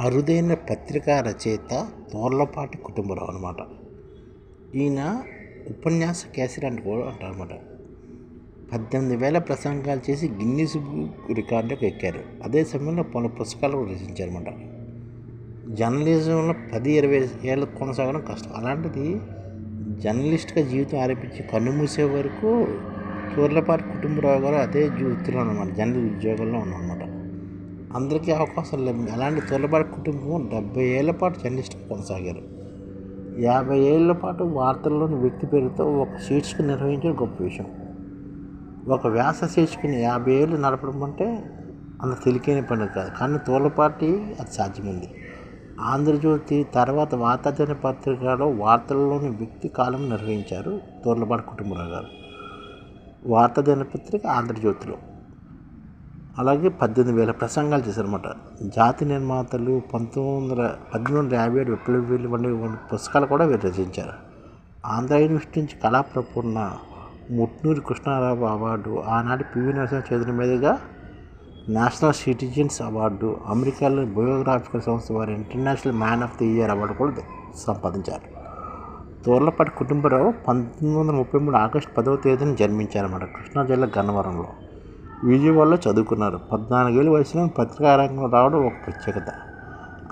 అరుదైన పత్రికా రచయిత తోర్లపాటి కుటుంబరావు అనమాట ఈయన ఉపన్యాస కేసరి అని కూడా అంటారనమాట పద్దెనిమిది వేల ప్రసంగాలు చేసి గిన్నీస్ బుక్ రికార్డులకు ఎక్కారు. అదే సమయంలో పలు పుస్తకాలు కూడా రచించారనమాట జర్నలిజంలో పది ఇరవై ఏళ్ళు కొనసాగడం కష్టం. అలాంటిది జర్నలిస్ట్గా జీవితం ఆరంభించి కన్నుమూసే వరకు చోర్లపాటి కుటుంబరావు గారు అదే జీవితంలో అనమాట జర్నలిస్ట్ ఉద్యోగంలో ఉన్నమాట అందరికీ అవకాశం లేదు. అలాంటి చోర్లపాటి కుటుంబం డెబ్బై ఏళ్ళ పాటు జర్నలిస్ట్గా కొనసాగారు. యాభై ఏళ్ళ పాటు వార్తల్లోని వ్యక్తి పేరుతో ఒక శీర్షిక నిర్వహించడం గొప్ప విషయం. ఒక వ్యాస శీర్షికని యాభై ఏళ్ళు నడపడం అంటే అంత తెలికైన పని కాదు. కానీ తోలపాటి అది సాధ్యమైంది. ఆంధ్రజ్యోతి తర్వాత వార్తాజన పత్రికలో వార్తల్లోని వ్యక్తి కాలం నిర్వహించారు తోర్లపాటి కుటుంబరావు గారు. వార్తా దినపత్రిక ఆంధ్రజ్యోతిలో. అలాగే పద్దెనిమిది వేల ప్రసంగాలు చేశారన్నమాట. జాతి నిర్మాతలు పంతొమ్మిది వందల పద్దెనిమిది వందల యాభై ఏడు విప్లవీలు వంటి పుస్తకాలు కూడా వీరు రచించారు. ఆంధ్ర యూనివర్సిటీ నుంచి కళాప్రపూర్ణ ముట్నూరి కృష్ణారావు అవార్డు ఆనాటి పివి నరసింహ చేతుల మీదుగా నేషనల్ సిటిజన్స్ అవార్డు అమెరికాలో బయోగ్రాఫికల్ సంస్థ వారి international man of the year award కూడా సంపాదించారు. తోర్లపాటి కుటుంబరావు పంతొమ్మిది వందల ముప్పై మూడు ఆగస్టు పదవ తేదీన జన్మించారన్నమాట. కృష్ణా జిల్లా గన్నవరంలో. విజయవాడలో చదువుకున్నారు. పద్నాలుగేళ్ళ వయసులో పత్రికా రంగంలో రావడం ఒక ప్రత్యేకత.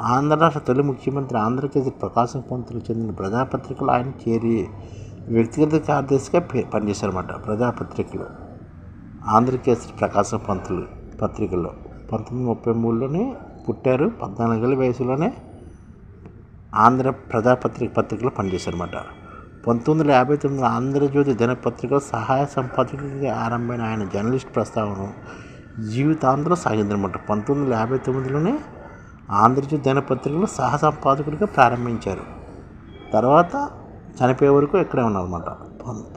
ఆంధ్ర రాష్ట్ర తొలి ముఖ్యమంత్రి ఆంధ్రకేసరి ప్రకాశం పంతులు చెందిన ప్రజాపత్రికలు ఆయన చేరి వ్యక్తిగత కార్యదర్శిగా పనిచేశారన్నమాట ప్రజాపత్రికలు. ఆంధ్రకేసరి ప్రకాశం పంతులు పత్రికల్లో పంతొమ్మిది ముప్పై మూడులోనే పుట్టారు. పద్నాలుగేళ్ళ వయసులోనే ఆంధ్ర ప్రజాపత్రిక పత్రికలో పనిచేశారన్నమాట. పంతొమ్మిది వందల యాభై తొమ్మిదిలో ఆంధ్రజ్యోతి దినపత్రిక సహాయ సంపాదకుడిగా ఆరంభమైన ఆయన జర్నలిస్ట్ ప్రస్తావన జీవితాంతరం సాగిందనమాట పంతొమ్మిది వందల యాభై తొమ్మిదిలోనే ఆంధ్రజ్యోతి దినపత్రికలో సహ సంపాదకుడిగా ప్రారంభించారు. తర్వాత చనిపోయే వరకు ఇక్కడే ఉన్నారన్నమాట.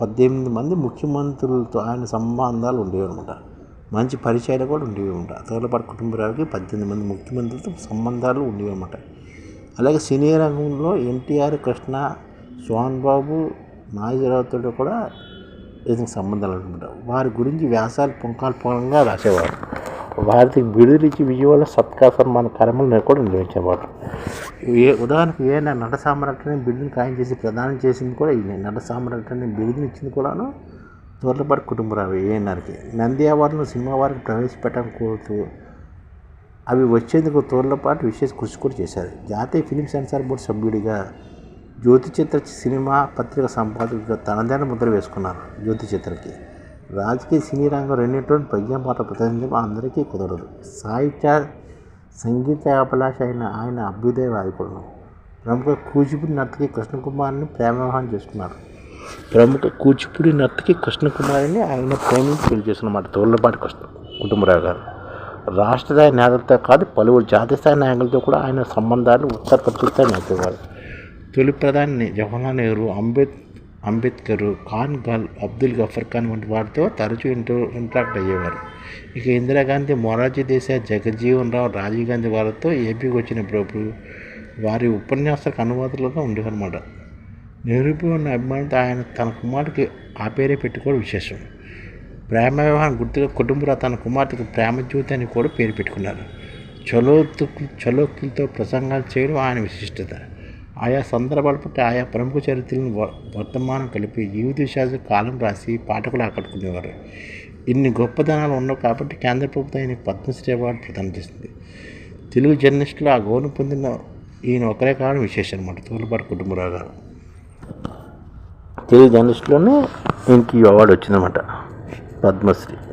పద్దెనిమిది మంది ముఖ్యమంత్రులతో ఆయన సంబంధాలు ఉండేవి అనమాట మంచి పరిచయాలు కూడా ఉండేవి అనమాట తోలపాటి కుటుంబరావుకి పద్దెనిమిది మంది ముఖ్యమంత్రులతో సంబంధాలు ఉండేవి అనమాట అలాగే సినీ రంగంలో ఎన్టీఆర్ కృష్ణ సోహన్ బాబు నాగేశ్వరరావుతో కూడా ఏదైనా సంబంధాలు అనమాట వారి గురించి వ్యాసాలు పుంకాలు రాసేవారు. వారికి బిడుదలిచ్చి విజయవాడ సత్కార సన్మాన కార్యక్రమాలు కూడా నిర్వహించేవారు. ఏ ఉదాహరణకు ఏ నట సామ్రాట్ని బిడ్డను ఖాయం చేసి ప్రదానం చేసింది కూడా ఈయన. నట సామ్రాట్ని బిడుదలు ఇచ్చింది కూడాను తోర్లపాటి కుటుంబరావు ఏఎన్ఆర్కి. నంది అవార్డును సినిమా వారికి ప్రవేశపెట్టాలని కోరుతూ అవి వచ్చేందుకు తోర్లపాటు విశేష కృషి కూడా చేశారు. జాతీయ ఫిలిం సెన్సార్ బోర్డు సభ్యుడిగా జ్యోతి చిత్ర సినిమా పత్రిక సంపాదకుడిగా తనదైన ముద్ర వేసుకున్నారు జ్యోతి చిత్రకి రాజకీయ సినీ రంగం రెండింటి ప్రజ్ఞా పాట ప్రతినిధించడం అందరికీ కుదరదు. సాహిత్య సంగీత అభిలాష అయిన ఆయన అభ్యుదయ వాదికులను ప్రముఖ కూచిపూడి నర్తకి కృష్ణకుమార్ని ప్రేమ వివాహం చేసుకున్నారు. ప్రముఖ కూచిపూడి నర్తకి కృష్ణకుమారిని ఆయన ప్రేమించి పెళ్ళి చేసుకున్నమాట తోళ్ళపాటి కృష్ణ కుటుంబరావు గారు. రాష్ట్రస్థాయి నేతలతో కాదు పలువురు జాతీయ స్థాయి నాయకులతో కూడా ఆయన సంబంధాలు ఉత్తరపత్రికతో నేర్పేవారు తొలి ప్రధాని జవహర్లాల్ నెహ్రూ అంబేద్ అంబేద్కర్ ఖాన్ గల్ అబ్దుల్ గఫర్ ఖాన్ వంటి వారితో తరచూ ఇంటర్ ఇంటరాక్ట్ అయ్యేవారు. ఇక ఇందిరాగాంధీ మొరార్జీ దేశాయ్ జగజ్జీవన్ రావు రాజీవ్ గాంధీ వారితో ఏపీకి వచ్చినప్పుడు వారి ఉపన్యాసాలకు అనువాదాలుగా ఉండేవన్నమాట. నెహ్రూపై ఉన్న అభిమానంతో ఆయన తన కుమారుడికి ఆ పేరే పెట్టుకోవడం విశేషం. ప్రేమ వివాహం గుర్తుగా కుటుంబరావు తన కుమార్తెకు ప్రేమ జ్యోతి అని కూడా పేరు పెట్టుకున్నారు. చలోక్తులు చలోక్తులతో ప్రసంగాలు చేయడం ఆయన విశిష్టత. ఆయా సందర్భాలు బట్టి ఆయా ప్రముఖ చరిత్రలను వర్తమానం కలిపి జీవిత విశ్వాస కాలం రాసి పాఠకులు ఆకట్టుకునేవారు. ఇన్ని గొప్పదనాలు ఉండవు కాబట్టి కేంద్ర ప్రభుత్వం ఈయన పద్మశ్రీ అవార్డు ప్రదానం చేసింది. తెలుగు జర్నలిస్టులు ఆ గౌరవం పొందిన ఈయన ఒకరే కారణం విశేషం అనమాట తోలుపాటి కుటుంబరావు గారు. తెలుగు జర్నలిస్టులోనే ఈయనకి ఈ అవార్డు వచ్చిందన్నమాట. పద్మశ్రీ.